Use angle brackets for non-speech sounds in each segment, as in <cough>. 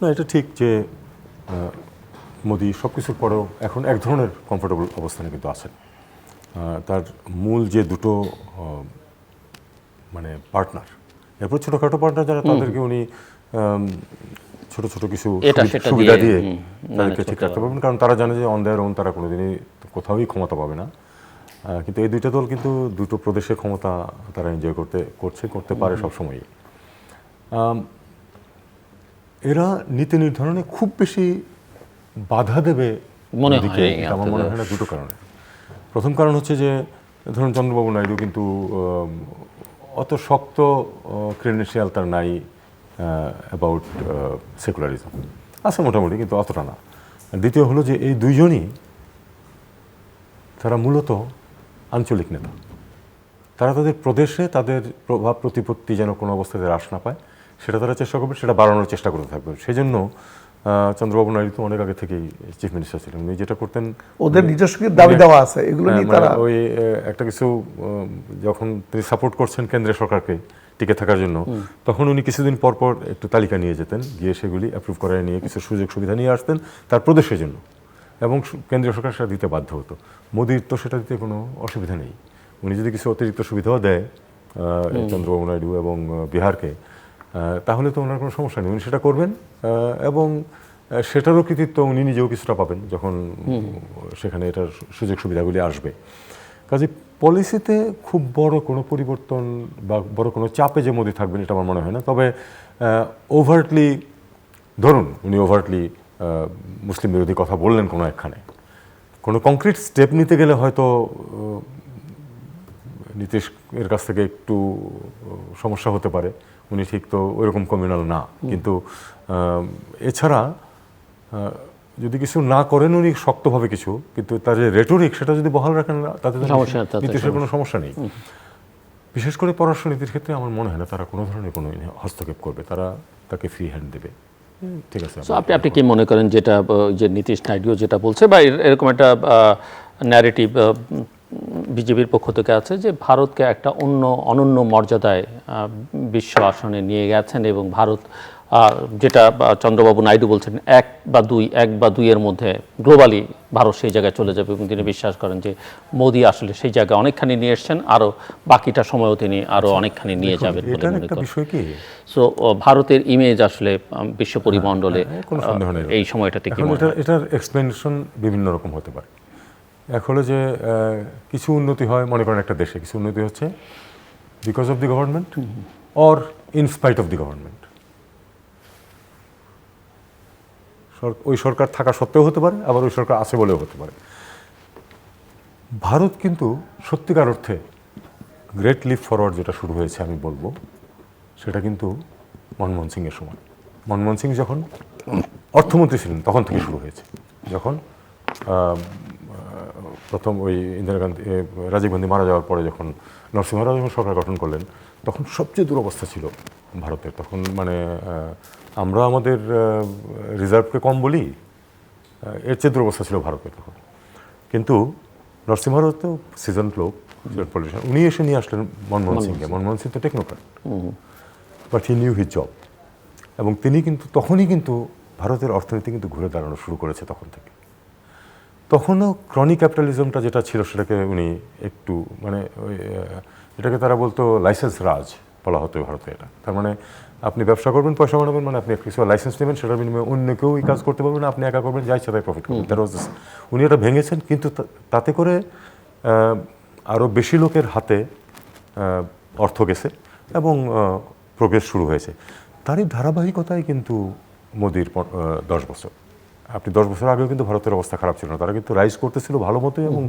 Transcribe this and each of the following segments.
না এটা ঠিক যে মোদি সব কিছুর পরেও এখন এক ধরনের কমফোর্টেবল অবস্থানে কিন্তু আছেন। তার মূল যে দুটো মানে পার্টনার এরপর ছোটোখাটো পার্টনার যারা তাদেরকে উনি ছোট ছোট কিছু সুবিধা দিয়ে, দিয়ে তাদেরকে ঠিক রাখতে পারবেন। কারণ তারা জানে যে অন দেয়ার ওন তারা কোনোদিনই কোথাওই ক্ষমতা পাবে না। কিন্তু এই দুইটা দল কিন্তু দুটো প্রদেশের ক্ষমতা তারা এনজয় করতে করছে করতে পারে সবসময়ই। এরা নীতি নির্ধারণে খুব বেশি বাধা দেবে মনে হয় আমার মনে হয় না দুটো কারণে। প্রথম কারণ হচ্ছে যে ধরুন চন্দ্রবাবু নাইডু কিন্তু অত শক্ত ক্রেডেন্সিয়াল তার নাই অ্যাবাউট সেকুলারিজম আছে মোটামুটি কিন্তু অতটা না। দ্বিতীয় হলো যে এই দুইজনই তারা মূলত আঞ্চলিক নেতা। তারা তাদের প্রদেশে তাদের প্রভাব প্রতিপত্তি যেন কোনো অবস্থাতে হ্রাস না পায় সেটা তারা চেষ্টা করবে সেটা বাড়ানোর চেষ্টা করতে থাকবে। সেই জন্য চন্দ্রবাবু নাইডু তো অনেক আগে থেকেই চিফ মিনিস্টার ছিলেন। উনি যেটা করতেন ওদের নিজস্ব দাবি দেওয়া আছে এগুলো হ্যাঁ, নিয়ে মানে তারা ওই একটা কিছু যখন তিনি সাপোর্ট করছেন কেন্দ্রীয় সরকারকে টিকে থাকার জন্য তখন উনি কিছুদিন পর পর একটু তালিকা নিয়ে যেতেন গিয়ে সেগুলি অ্যাপ্রুভ করায় নিয়ে কিছু সুযোগ সুবিধা নিয়ে আসতেন তার প্রদেশের জন্য। এবং কেন্দ্রীয় সরকার সেটা দিতে বাধ্য হতো। মোদির তো সেটা দিতে কোনো অসুবিধা নেই। উনি যদি কিছু অতিরিক্ত সুবিধাও দেয় চন্দ্রবাবু নাইডু এবং বিহারকে তাহলে তো ওনার কোনো সমস্যা নেই। উনি সেটা করবেন এবং সেটারও কৃতিত্ব উনি নিজেও কিছুটা পাবেন যখন সেখানে এটার সুযোগ সুবিধাগুলি আসবে। কাজে পলিসিতে খুব বড় কোনো পরিবর্তন বা বড় কোনো চাপে যে মোদি থাকবেন এটা আমার মনে হয় না। তবে ওভার্টলি ধরুন উনি ওভার্টলি মুসলিম বিরোধী কথা বললেন কোনো একখানে। কোনো কংক্রিট স্টেপ নিতে গেলে হয়তো নীতিশ এর কাছ থেকে একটু সমস্যা হতে পারে। উনি ঠিক তো ওইরকম কমিউনাল না। কিন্তু এছাড়া যদি কিছু না করেন উনি শক্তভাবে কিছু কিন্তু তার যে রেটোরিক সেটা যদি বহাল রাখেন না, তাতে নীতিশের কোনো সমস্যা নেই। বিশেষ করে পররাষ্ট্রনীতির ক্ষেত্রে আমার মনে হয় না তারা কোনো ধরনের কোনো হস্তক্ষেপ করবে তারা তাকে ফ্রি হ্যান্ড দেবে। ঠিক আছে। আপনি আপনি কি মনে করেন যেটা যে নীতিশ নাইডু যেটা বলছে বা এর- এরকম একটা ন্যারেটিভ বিজেপির পক্ষ থেকে আছে যে ভারতকে একটা অন্য অনন্য মর্যাদায় বিশ্ব আসনে নিয়ে গেছেন এবং ভারত যেটা চন্দ্রবাবু নাইডু বলছেন এক বা দুই এক বা দুইয়ের মধ্যে গ্লোবালি ভারত সেই জায়গায় চলে যাবে এবং তিনি বিশ্বাস করেন যে মোদী আসলে সেই জায়গায় অনেকখানি নিয়ে এসছেন আরও বাকিটা সময়ও তিনি আরও অনেকখানি নিয়ে যাবেন বলে মনে করেন সো ভারতের ইমেজ আসলে বিশ্ব পরিমণ্ডলে হ্যাঁ। আহ, এই সময়টাতে হয়? এটার এক্সপ্লেনেশন বিভিন্ন রকম হতে পারে এক হলো যে কিছু উন্নতি হয় মনে করেন একটা দেশে কিছু উন্নতি হচ্ছে because of the government or in spite of the government ওই সরকার থাকা সত্ত্বেও হতে পারে আবার ওই সরকার আছে বলেও হতে পারে। ভারত কিন্তু সত্যিকার অর্থে গ্রেট লিপ ফরওয়ার্ড যেটা শুরু হয়েছে আমি বলব সেটা কিন্তু মনমোহন সিংয়ের সময়। মনমোহন সিং যখন অর্থমন্ত্রী ছিলেন তখন থেকে শুরু হয়েছে। যখন প্রথম ওই ইন্দিরা গান্ধী রাজীব গান্ধী মারা যাওয়ার পরে যখন নরসিংহরাও যখন সরকার গঠন করলেন তখন সবচেয়ে দুরবস্থা ছিল ভারতের। তখন মানে আমরা আমাদের রিজার্ভকে কম বলি এর চেয়ে দুরবস্থা ছিল ভারতের তখন। কিন্তু নরসিংহরাও তো সিজন লোক পলিটিশিয়ান উনি এসে নিয়ে আসলেন মনমোহন সিংকে। মনমোহন সিং। তো technocrat but he knew his job এবং তিনি কিন্তু তখনই কিন্তু ভারতের অর্থনীতি কিন্তু ঘুরে দাঁড়ানো শুরু করেছে তখন থেকে। তখনও ক্রনি ক্যাপিটালিজমটা যেটা ছিল সেটাকে উনি একটু মানে ওই এটাকে তারা বলতো লাইসেন্স রাজ বলা হতো ভারতে এটা। তার মানে আপনি ব্যবসা করবেন পয়সা বানাবেন মানে আপনি কিছু লাইসেন্স নেবেন সেটার বিনিময়ে অন্য কেউ এই কাজ করতে পারবেন না, আপনি একা করবেন যা ইচ্ছা তাই প্রফিট করবেন। দ্যাট ওয়াজ উনি এটা ভেঙেছেন কিন্তু তাতে করে আরও বেশি লোকের হাতে অর্থ গেছে এবং প্রোগ্রেস শুরু হয়েছে। তারই ধারাবাহিকতায় কিন্তু মোদির দশ বছর। আপনি দশ বছর আগেও কিন্তু ভারতের অবস্থা খারাপ ছিল না। তারা কিন্তু রাইজ করতেছিল ভালো মতোই এবং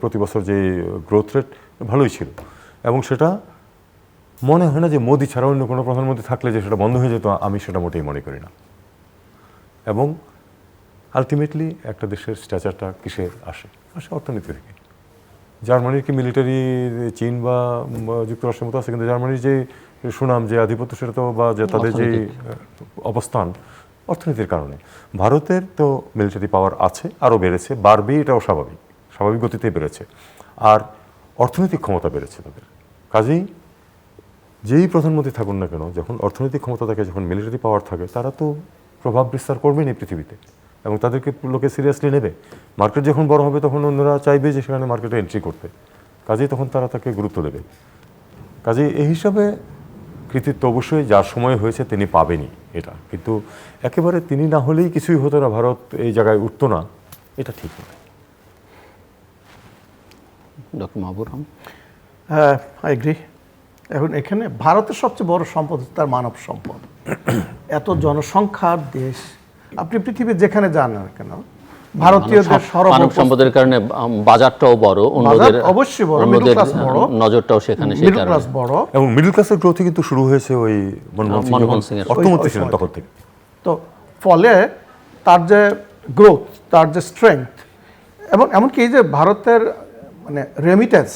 প্রতি বছর যে গ্রোথ রেট ভালোই ছিল। এবং সেটা মনে হয় না যে মোদি ছাড়া অন্য কোনো প্রধানমন্ত্রী থাকলে যে সেটা বন্ধ হয়ে যেত আমি সেটা মোটেই মনে করি না। এবং আলটিমেটলি একটা দেশের স্ট্যাচারটা কিসে আসে? আসে অর্থনীতি থেকে। জার্মানির কি মিলিটারি চীন বা যুক্তরাষ্ট্রের মতো আছে কিন্তু জার্মানির যে সুনাম যে আধিপত্য সেটা তো বা যে তাদের যে অবস্থান অর্থনীতির কারণে। ভারতের তো মিলিটারি পাওয়ার আছে, আরও বেড়েছে, বাড়বেই, এটাও স্বাভাবিক স্বাভাবিক গতিতেই বেড়েছে। আর অর্থনৈতিক ক্ষমতা বেড়েছে তাদের। কাজেই যেই প্রধানমন্ত্রী থাকুন না কেন, যখন অর্থনৈতিক ক্ষমতা থাকে, যখন মিলিটারি পাওয়ার থাকে, তারা তো প্রভাব বিস্তার করবেন এই পৃথিবীতে। এবং তাদেরকে লোকে সিরিয়াসলি নেবে। মার্কেট যখন বড় হবে, তখন অন্যরা চাইবে যে সেখানে মার্কেটে এন্ট্রি করতে। কাজেই তখন তারা তাকে গুরুত্ব দেবে। কাজেই এই হিসাবে কৃতিত্ব অবশ্যই যার সময় হয়েছে তিনি পাবেনই এটা। কিন্তু একেবারে তিনি না হলেই কিছুই হতো না ভারত এই জায়গায় উঠতো না এটা ঠিক নয়। ডক্টর হ্যাঁ আই এগ্রি এখন এখানে ভারতের সবচেয়ে বড় সম্পদ হচ্ছে তার মানব সম্পদ। এত জনসংখ্যার দেশ আপনি পৃথিবীর যেখানে যান না কেন ভারতীয়দের মানব সম্পদের কারণে বাজারটাও বড় অন্যদের অবশ্যই বড়, অন্যদের। নজরটাও সেখানে সেই কারণে। ক্লাস বড়। এবং মিডল ক্লাসের গ্রোথ কিন্তু শুরু হয়েছে ওই মনমোহন সিং মনমোহন যখন সিংয়ের- অর্থমন্ত্রী ছিলেন তখন থেকে। তো ফলে তার যে গ্রোথ তার যে স্ট্রেংথ এবং এমনকি এই যে ভারতের মানে রেমিটেন্স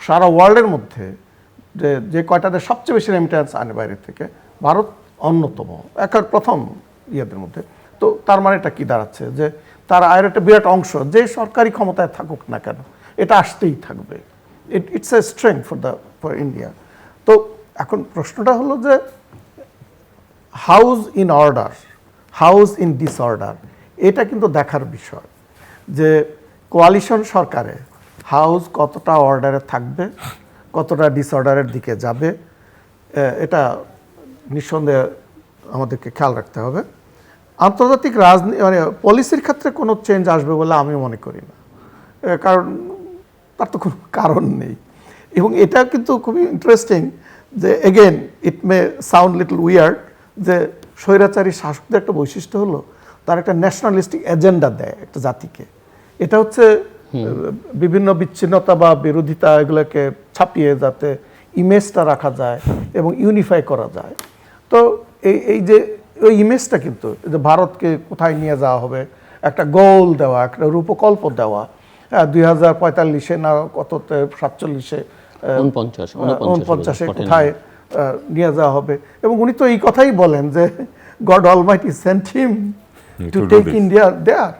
সারা ওয়ার্ল্ডের মধ্যে যে যে কয়টাতে সবচেয়ে বেশি রেমিটেন্স আনে বাইরে থেকে ভারত অন্যতম একার প্রথম ইয়েদের মধ্যে। তো তার মানে এটা কি দাঁড়াচ্ছে? যে তার আয়ের একটা বিরাট অংশ, যে সরকারি ক্ষমতায় থাকুক না কেন, এটা আসতেই থাকবে। It it's a strength for the for India তো এখন প্রশ্নটা হলো যে house in order house in disorder এটা কিন্তু দেখার বিষয় যে কোয়ালিশন সরকারে হাউস কতটা অর্ডারে থাকবে, কতটা ডিসঅর্ডারের দিকে যাবে এটা নিঃসন্দেহে আমাদেরকে খেয়াল রাখতে হবে। আন্তর্জাতিক রাজনীতি মানে পলিসির ক্ষেত্রে কোনো চেঞ্জ আসবে বলে আমি মনে করি না। কারণ তার তো কোনো কারণ নেই। এবং এটা কিন্তু খুবই ইন্টারেস্টিং যে again it may sound little weird যে স্বৈরাচারী শাসকদের একটা বৈশিষ্ট্য হলো তার একটা ন্যাশনালিস্টিক এজেন্ডা দেয় একটা জাতিকে। এটা হচ্ছে বিভিন্ন বিচ্ছিন্নতা বা বিরোধিতা এগুলোকে ছাপিয়ে যাতে ইমেজটা রাখা যায় এবং ইউনিফাই করা যায়। তো এই এই যে ওই ইমেজটা কিন্তু যে ভারতকে কোথায় নিয়ে যাওয়া হবে একটা গোল দেওয়া একটা রূপকল্প দেওয়া হ্যাঁ দুই হাজার পঁয়তাল্লিশে না কততে সাতচল্লিশে উনপঞ্চাশ কোথায় নিয়ে যাওয়া হবে। এবং উনি তো এই কথাই বলেন যে God almighty sent him to take India there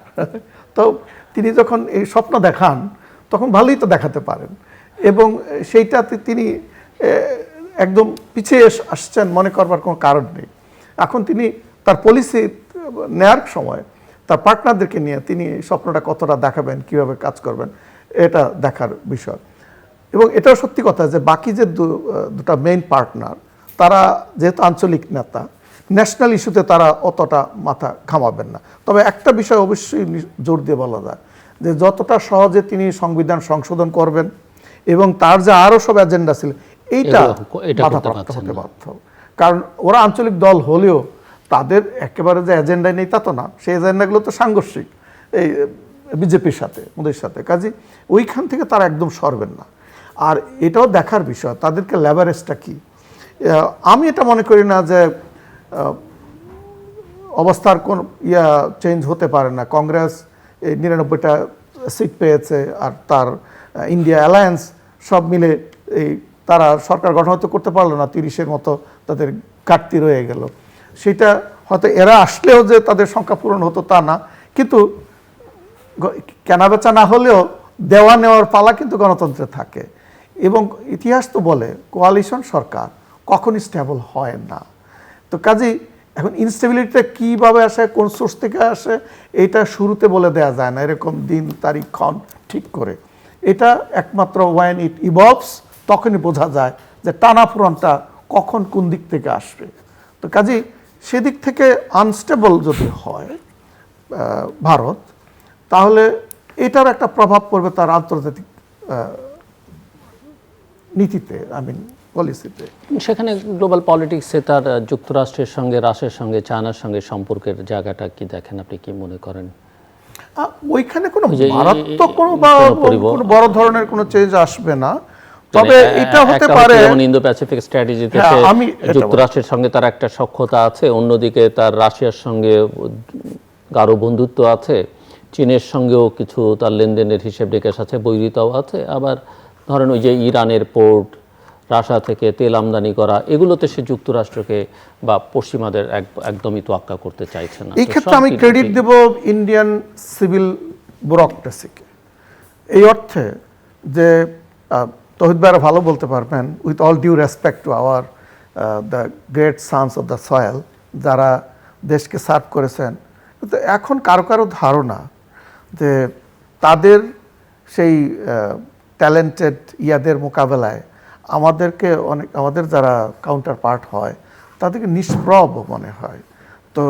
তো তিনি যখন এই স্বপ্ন দেখান তখন ভালোই তো দেখাতে পারেন। এবং সেইটাতে তিনি আহ, একদম পিছিয়ে এস- আসছেন মনে করবার কোনো কারণ নেই। এখন তিনি তার পলিসি নেয়ার সময় তার পার্টনারদেরকে নিয়ে তিনি স্বপ্নটা কতটা দেখাবেন কীভাবে কাজ করবেন এটা দেখার বিষয়। এবং এটাও সত্যি কথা যে বাকি যে দুটা মেইন পার্টনার তারা যেহেতু আঞ্চলিক নেতা ন্যাশনাল ইস্যুতে তারা অতটা মাথা ঘামাবেন না। তবে একটা বিষয় অবশ্যই জোর দিয়ে বলা যায় যে যতটা সহজে তিনি সংবিধান সংশোধন করবেন এবং তার যে আরও সব এজেন্ডা ছিল এইটা বাধাপ্রাপ্ত হতে। বাধ্য কারণ ওরা আঞ্চলিক দল হলেও তাদের একেবারে যে এজেন্ডা নেই তা তো না। সেই এজেন্ডাগুলো তো সাংঘর্ষিক এই বিজেপির সাথে ওদের সাথে। কাজে ওইখান থেকে তারা একদম সরবেন না। আর এটাও দেখার বিষয়, তাদেরকে ল্যাবারেজটা কি? আমি এটা মনে করি না যে অবস্থার কোন ইয়া চেঞ্জ হতে পারে না। কংগ্রেস এই নিরানব্বইটা সিট পেয়েছে আর তার ইন্ডিয়া অ্যালায়েন্স সব মিলে এই তারা সরকার গঠন হয়তো করতে পারল না, তিরিশের মতো তাদের ঘাটতি রয়ে গেল। সেটা হয়তো এরা আসলেও যে তাদের সংখ্যা পূরণ হতো তা না, কিন্তু কেনাবেচা না হলেও দেওয়া নেওয়ার পালা কিন্তু গণতন্ত্রে থাকে। এবং ইতিহাস তো বলে কোয়ালিশন সরকার কখনই স্টেবল হয় না। তো কাজেই এখন ইনস্টেবিলিটিটা কীভাবে আসে, কোন সোর্স থেকে আসে, এটা শুরুতে বলে দেওয়া যায় না। এরকম দিন, তারিখ, ক্ষণ ঠিক করে। এটা একমাত্র ওয়াইন ইট ইভলভস তখনই বোঝা যায় যে টানাফুরনটা কখন কোন দিক থেকে আসবে। তো কাজেই সেদিক থেকে আনস্টেবল যদি হয় ভারত তাহলে এটার একটা প্রভাব পড়বে তার আন্তর্জাতিক নীতিতে আই মিন পলিসিতে সেখানে গ্লোবাল পলিটিক্সে তার যুক্তরাষ্ট্রের সঙ্গে রাশিয়ার সঙ্গে চায়নার সঙ্গে সম্পর্কের জায়গাটা কি দেখেন আপনি কি মনে করেন? ওইখানে কোনো মারাত্মক কোনো বা কোনো বড় ধরনের কোনো চেঞ্জ আসবে না। তবে মানে, এটা হতে পারে যেমন ইন্দো প্যাসিফিক স্ট্র্যাটেজিতে হ্যাঁ, আমি যুক্তরাষ্ট্রের সঙ্গে তার একটা সক্ষতা আছে অন্যদিকে তার রাশিয়ার সঙ্গে গাঢ় বন্ধুত্ব আছে চীনের সঙ্গেও কিছু তার লেনদেনের হিসেব নিকেশ আছে বৈরিতাও আছে আবার ধরেন ওই যে ইরানের পোর্ট রাশিয়া থেকে তেল আমদানি করা এগুলোতে সে যুক্তরাষ্ট্রকে বা পশ্চিমাদের এক- একদমই তোয়াক্কা করতে চাইছে না। এই ক্ষেত্রে আমি ক্রেডিট দেব ইন্ডিয়ান সিভিল ব্যুরোক্রেসিকে এই অর্থে যে তহিদ ভাইরা ভালো বলতে পারবেন with all due respect to our the great sons of the soil যারা দেশকে সার্ভ করেছেন। কিন্তু এখন কারও কারও ধারণা যে তাদের সেই ট্যালেন্টেড ইয়াদের মোকাবেলায় আমাদেরকে অনেক, আমাদের যারা কাউন্টার পার্ট হয়, তাদেরকে নিষ্প্রব মনে হয়। তো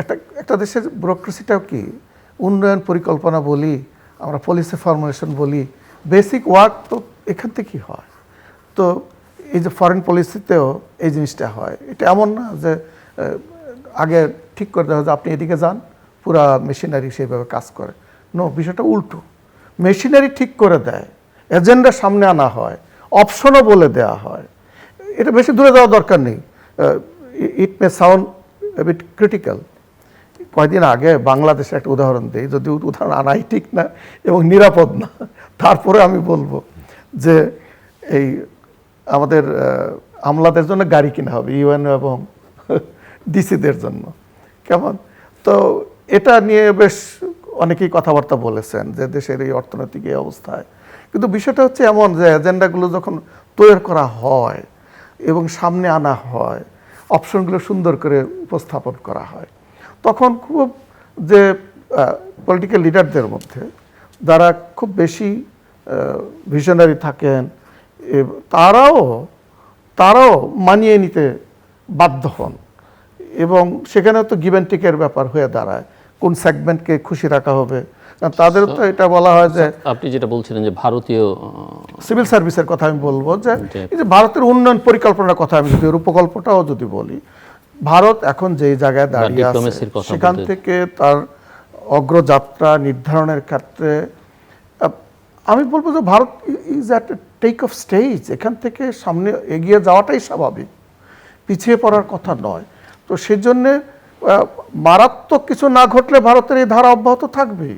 একটা একটা দেশের ব্যুরোক্রেসিটাও কি? উন্নয়ন পরিকল্পনা বলি, আমরা পলিসি ফর্মুলেশন বলি বেসিক ওয়ার্ক তো এখান থেকেই হয়? তো এই যে ফরেন পলিসিতেও এই জিনিসটা হয়। এটা এমন না যে আগে ঠিক করে দেওয়া যে আপনি এদিকে যান, পুরা মেশিনারি সেইভাবে কাজ করে। নো বিষয়টা উল্টো। মেশিনারি ঠিক করে দেয় এজেন্ডা সামনে আনা হয় অপশনও বলে দেওয়া হয়। এটা বেশি দূরে যাওয়ার দরকার নেই। It may sound bit critical কয়দিন আগে বাংলাদেশে একটা উদাহরণ দিই, যদি উদাহরণ আনাই ঠিক না এবং নিরাপদ না, তারপরে আমি বলব। যে এই আমাদের আমলাদের জন্য গাড়ি কিনা হবে ইউএনও এবং <laughs> ডিসিদের জন্য। কেমন? তো এটা নিয়ে বেশ অনেকেই কথাবার্তা বলেছেন যে দেশের এই অর্থনৈতিক এই অবস্থায়। কিন্তু বিষয়টা হচ্ছে এমন যে এজেন্ডাগুলো যখন তৈরি করা হয় এবং সামনে আনা হয়, অপশনগুলো সুন্দর করে উপস্থাপন করা হয়, তখন খুব যে পলিটিক্যাল লিডারদের মধ্যে যারা খুব বেশি ভিশনারি থাকেন তারাও তারাও মানিয়ে নিতে বাধ্য হন। এবং সেখানে তো গিভেন টেকের ব্যাপার হয়ে দাঁড়ায় কোন সেগমেন্টকে খুশি রাখা হবে। কারণ তাদের তো এটা বলা হয় যে আপনি যেটা বলছিলেন যে ভারতীয় সিভিল সার্ভিসের কথা আমি বলব যে এই যে ভারতের উন্নয়ন পরিকল্পনার কথা আমি যদি উপকল্পটাও যদি বলি ভারত এখন যেই জায়গায় দাঁড়িয়ে আছে সেখান থেকে তার অগ্রযাত্রা নির্ধারণের ক্ষেত্রে আমি বলব যে Bharat is at take of stage এখান থেকে সামনে এগিয়ে যাওয়াটাই স্বাভাবিক। পিছিয়ে পড়ার কথা নয়। তো সেজন্যে মারাত্মক কিছু না ঘটলে ভারতের এই ধারা অব্যাহত থাকবেই।